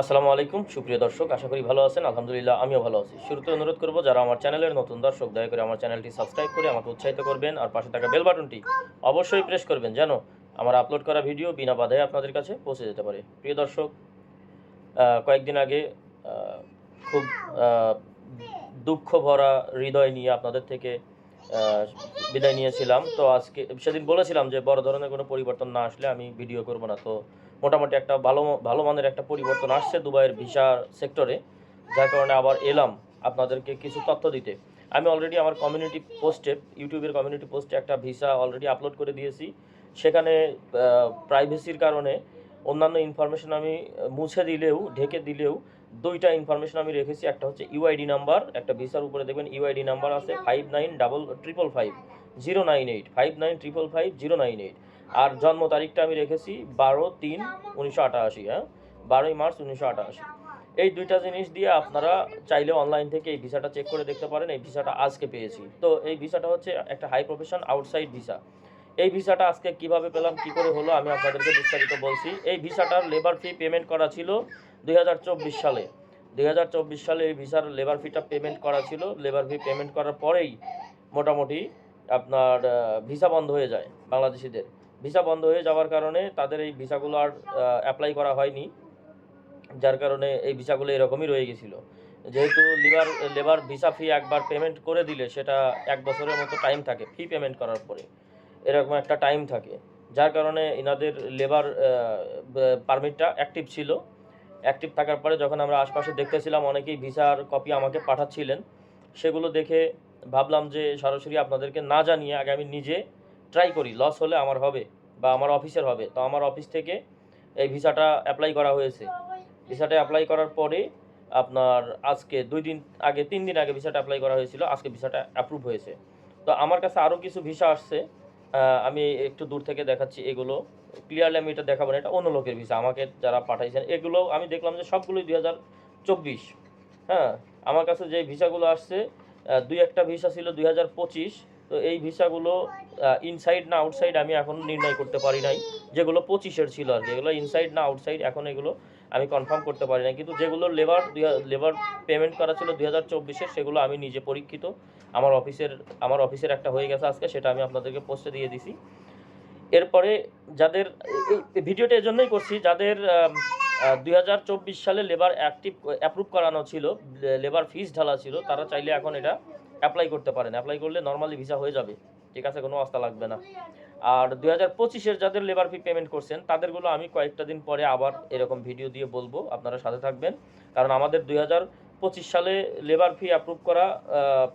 আসসালামু আলাইকুম, সুপ্রিয় দর্শক, আশা করি ভালো আছেন। আলহামদুলিল্লাহ, আমিও ভালো আছি। শুরুতে অনুরোধ করব, যারা আমার চ্যানেলের নতুন দর্শক, দয়া করে আমার চ্যানেলটি সাবস্ক্রাইব করে আমাকে উৎসাহিত করবেন আর পাশে থাকা বেল বাটনটি অবশ্যই প্রেস করবেন, যেন আমার আপলোড করা ভিডিও বিনা বাধায় আপনাদের কাছে পৌঁছে যেতে পারে। প্রিয় দর্শক কয়েকদিন আগে খুব দুঃখ ভরা হৃদয় নিয়ে আপনাদের থেকে বিদায় নিয়েছিলাম। তো আজকে, সেদিন বলেছিলাম যে বড় ধরনের কোনো পরিবর্তন না আসলে আমি ভিডিও করব না। তো মোটামুটি একটা ভালো ভালো মানের একটা পরিবর্তন আসছে দুবাইয়ের ভিসা সেক্টরে, যার কারণে আবার এলাম আপনাদেরকে কিছু তথ্য দিতে। আমি অলরেডি আমার কমিউনিটি পোস্টে ইউটিউবের কমিউনিটি পোস্টে একটা ভিসা অলরেডি আপলোড করে দিয়েছি। সেখানে প্রাইভেসির কারণে অন্যান্য ইনফরমেশন আমি মুছে দিলেও, ঢেকে দিলেও দুইটা ইনফরমেশন আমি রেখেছি। একটা হচ্ছে ইউআইডি নাম্বার একটা ভিসার উপরে দেখবেন ইউআইডি নাম্বার আছে five nine double triple five zero nine eight five nine triple five zero nine eight আর জন্ম তারিখটা আমি রেখেছি বারো তিন উনিশশো আটাশি হ্যাঁ? বারোই মার্চ উনিশশো আটাশি। এই দুইটা জিনিস দিয়ে আপনারা চাইলে অনলাইন থেকে এই ভিসাটা চেক করে দেখতে পারেন, এই ভিসাটা আজকে পেয়েছি। তো এই ভিসাটা হচ্ছে একটা হাই প্রফেশন আউটসাইড ভিসা এই ভিসাটা আজকে কীভাবে পেলাম, কি করে হলো, আমি আপনাদেরকে বিস্তারিত বলছি। এই ভিসাটার লেবার ফি পেমেন্ট করা ছিল দুই হাজার চব্বিশ সালে। দুই হাজার চব্বিশ সালে এই ভিসার লেবার ফিটা পেমেন্ট করা ছিল। লেবার ফি পেমেন্ট করার পরেই মোটামুটি আপনার ভিসা বন্ধ হয়ে যায় বাংলাদেশিদের। ভিসা বন্ধ হয়ে যাওয়ার কারণে তাদের এই ভিসাগুলো আর অ্যাপ্লাই করা হয়নি। যার কারণে এই ভিসাগুলো এরকমই রয়ে গেছিল। যেহেতু লিভার লেবার ভিসা ফি একবার পেমেন্ট করে দিলে সেটা এক বছরের মতো টাইম থাকে ফি পেমেন্ট করার পরে। এরকম একটা টাইম থাকে। যার কারণে এনাদের লেবার পারমিটটা অ্যাক্টিভ ছিল। অ্যাক্টিভ থাকার পরে যখন আমরা আশপাশে দেখতেছিলাম, অনেকেই ভিসার কপি আমাকে পাঠাচ্ছিলেন। সেগুলো দেখে ভাবলাম যে সরাসরি আপনাদেরকে না জানিয়ে আগে আমি নিজে ট্রাই করি লস হলে আমার হবে বা আমার অফিসের হবে। তো আমার অফিস থেকে এই ভিসাটা অ্যাপ্লাই করা হয়েছে। ভিসাটা অ্যাপ্লাই করার পরে আপনার আজকে দুই দিন আগে, তিন দিন আগে ভিসাটা অ্যাপ্লাই করা হয়েছিল, আজকে ভিসাটা অ্যাপ্রুভ হয়েছে। তো আমার কাছে আরও কিছু ভিসা আসছে আমি একটু দূর থেকে দেখাচ্ছি এগুলো। ক্লিয়ারলি আমি এটা দেখাবো না, এটা অন্য লোকের ভিসা, আমাকে যারা পাঠাইছেন, এগুলো আমি দেখলাম যে সবগুলোই দুই হাজার চব্বিশ হ্যাঁ। আমার কাছে যে ভিসাগুলো আসছে দুই একটা ভিসা ছিল দুই হাজার পঁচিশ তো এই ভিসাগুলো ইনসাইড না আউটসাইড আমি এখন নির্ণয় করতে পারি নাই। যেগুলো পঁচিশের ছিল আর কি, এগুলো ইনসাইড না আউটসাইড এখন এগুলো আমি কনফার্ম করতে পারি না কিন্তু যেগুলো লেবার লেবার পেমেন্ট করা ছিল দুই হাজার চব্বিশের, সেগুলো আমি নিজে পরীক্ষিত। আমার অফিসের আমার অফিসের একটা হয়ে গেছে আজকে, সেটা আমি আপনাদেরকে পোস্টে দিয়ে দিছি। এরপরে যাদের ভিডিওটা এজন্যই করছি, যাদের চব্বিশ সালে লেবার অ্যাক্টিভ অ্যাপ্রুভ করানো ছিল লেবার ফিস ঢালা ছিল, তারা চাইলে এখন এটা অ্যাপ্লাই করতে পারেন। অ্যাপ্লাই করলে নর্মালি ভিসা হয়ে যাবে, ঠিক আছে, কোনো আস্থা লাগবে না। আর দুই হাজার পঁচিশের যাদের লেবার ফি পেমেন্ট করছেন, তাদেরগুলো আমি কয়েকটা দিন পরে আবার এরকম ভিডিও দিয়ে বলব, আপনারা সাথে থাকবেন। কারণ আমাদের দুই হাজার পঁচিশ সালে লেবার ফি অ্যাপ্রুভ করা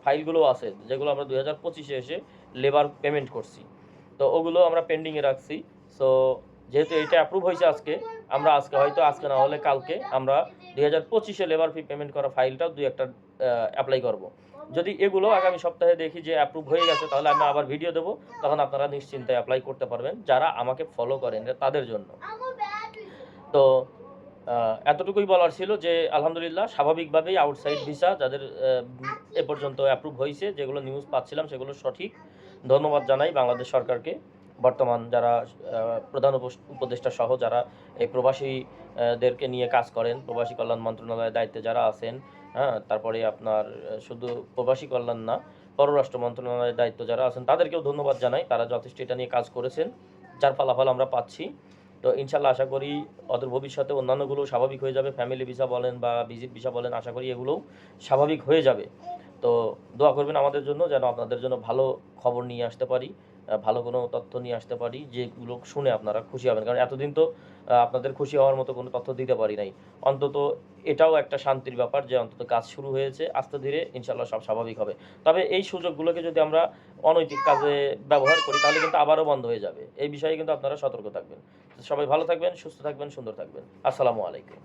ফাইলগুলো আছে, যেগুলো আমরা দুই হাজার পঁচিশে এসে লেবার পেমেন্ট করছি। তো ওগুলো আমরা পেন্ডিংয়ে রাখছি। সো যেহেতু এটা অ্যাপ্রুভ হয়েছে আজকে আমরা আজকে হয়তো, আজকে না হলে কালকে আমরা দুই হাজার পঁচিশে লেবার ফি পেমেন্ট করা ফাইলটা দুই একটা অ্যাপ্লাই করব। যদি এগুলো আগামী সপ্তাহে দেখি যে অ্যাপ্রুভ হয়ে গেছে, তাহলে আমি আবার ভিডিও দেবো, তখন আপনারা নিশ্চিন্তে অ্যাপ্লাই করতে পারবেন, যারা আমাকে ফলো করেন তাদের জন্য। তো এতটুকুই বলার ছিল যে আলহামদুলিল্লাহ স্বাভাবিকভাবেই আউটসাইড ভিসা যাদের এ পর্যন্ত অ্যাপ্রুভ হয়েছে যেগুলো নিউজ পাচ্ছিলাম, সেগুলো সঠিক। ধন্যবাদ জানাই বাংলাদেশ সরকারকে। বর্তমান যারা প্রধান উপদেষ্টা সহ যারা এই প্রবাসীদেরকে নিয়ে কাজ করেন, প্রবাসী কল্যাণ মন্ত্রণালয়ের দায়িত্বে যারা আছেন হ্যাঁ তারপরে আপনার শুধু প্রবাসী কল্যাণ না, পররাষ্ট্র মন্ত্রণালয়ের দায়িত্ব যারা আছেন, তাদেরকেও ধন্যবাদ জানাই, তারা যথেষ্ট এটা নিয়ে কাজ করেছেন, যার ফলাফল আমরা পাচ্ছি। তো ইনশাল্লাহ আশা করি অদূর ভবিষ্যতে অন্যান্যগুলো স্বাভাবিক হয়ে যাবে ফ্যামিলি ভিসা বলেন বা ভিজিট ভিসা বলেন, আশা করি এগুলোও স্বাভাবিক হয়ে যাবে। তো দোয়া করবেন আমাদের জন্য যেন আপনাদের জন্য ভালো খবর নিয়ে আসতে পারি। ভালো কোনো তথ্য নিয়ে আসতে পারি, যেগুলো শুনে আপনারা খুশি হবেন। কারণ এতদিন তো আপনাদের খুশি হওয়ার মতো কোনো তথ্য দিতে পারি নাই। অন্তত এটাও একটা শান্তির ব্যাপার যে অন্তত কাজ শুরু হয়েছে, আস্তে ধীরে ইনশাল্লাহ সব স্বাভাবিক হবে। তবে এই সুযোগগুলোকে যদি আমরা অনৈতিক কাজে ব্যবহার করি, তাহলে কিন্তু আবারও বন্ধ হয়ে যাবে। এই বিষয়ে কিন্তু আপনারা সতর্ক থাকবেন। সবাই ভালো থাকবেন, সুস্থ থাকবেন, সুন্দর থাকবেন। আসসালামু আলাইকুম।